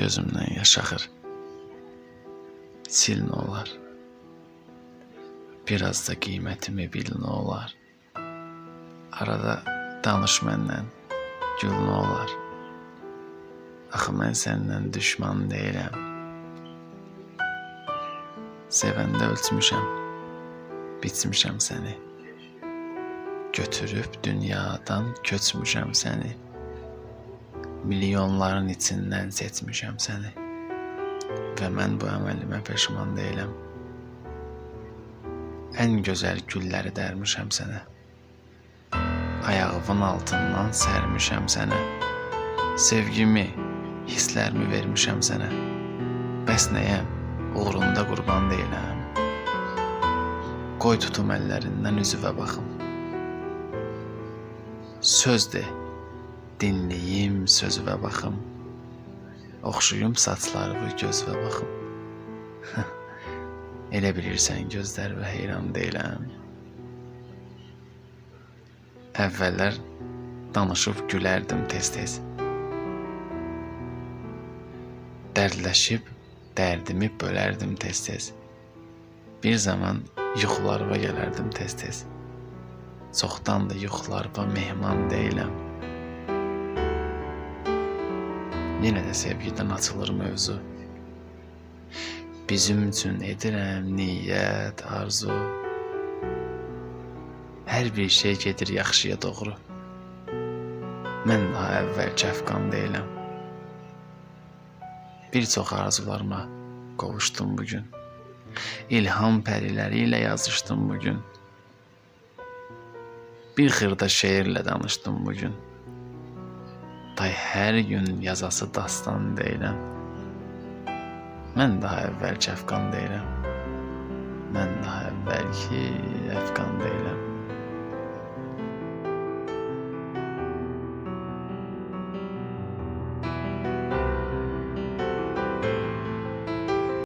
gözümden yaş axır. Sil ne olar. Biraz da qiymətimi bil nə olar. Arada danış məndən, gül nə olar. Axı mən səndən düşman deyiləm. Sevəndə ölçmüşəm, bitmişəm səni. Götürüb dünyadan köçmüşəm səni. Milyonların içindən seçmişəm səni. Və mən bu əməlimə peşman deyiləm. Ən gözəl gülləri dərmişəm sənə. Ayağımın altından sərmişəm sənə. Sevgimi, hisslərimi vermişəm sənə. Bəs nəyəm? Uğrunda qurban deyiləm. Qoy tutum əllərindən üzüvə baxım. Söz de, dinleyim sözüvə baxım. Oxşuyum saçlarımı gözvə baxım. Elə bilirsən gözlərvə heyran deyiləm. Əvvəllər danışıb gülərdim tez-tez. Dərdləşib dərdimi bölərdim tez-tez. Bir zaman yuxularıma gələrdim tez-tez. Çoxdan da yuxularıma mehman deyiləm. Yenə də sevgidən açılır mövzu. Bizim üçün edirəm niyyət, arzu. Hər bir şey gedir yaxşıya doğru. Mən daha əvvəlki əfqan deyiləm. Bir çox arzularıma qovuşdum bu gün. İlham pəriləri ilə yazışdım bu gün. Bir xırda şeirlə danışdım bu gün. Day hər gün yazası dastan deyiləm. Mən daha əvvəlki əfqan deyiləm. Mən daha əvvəlki əfqan deyiləm.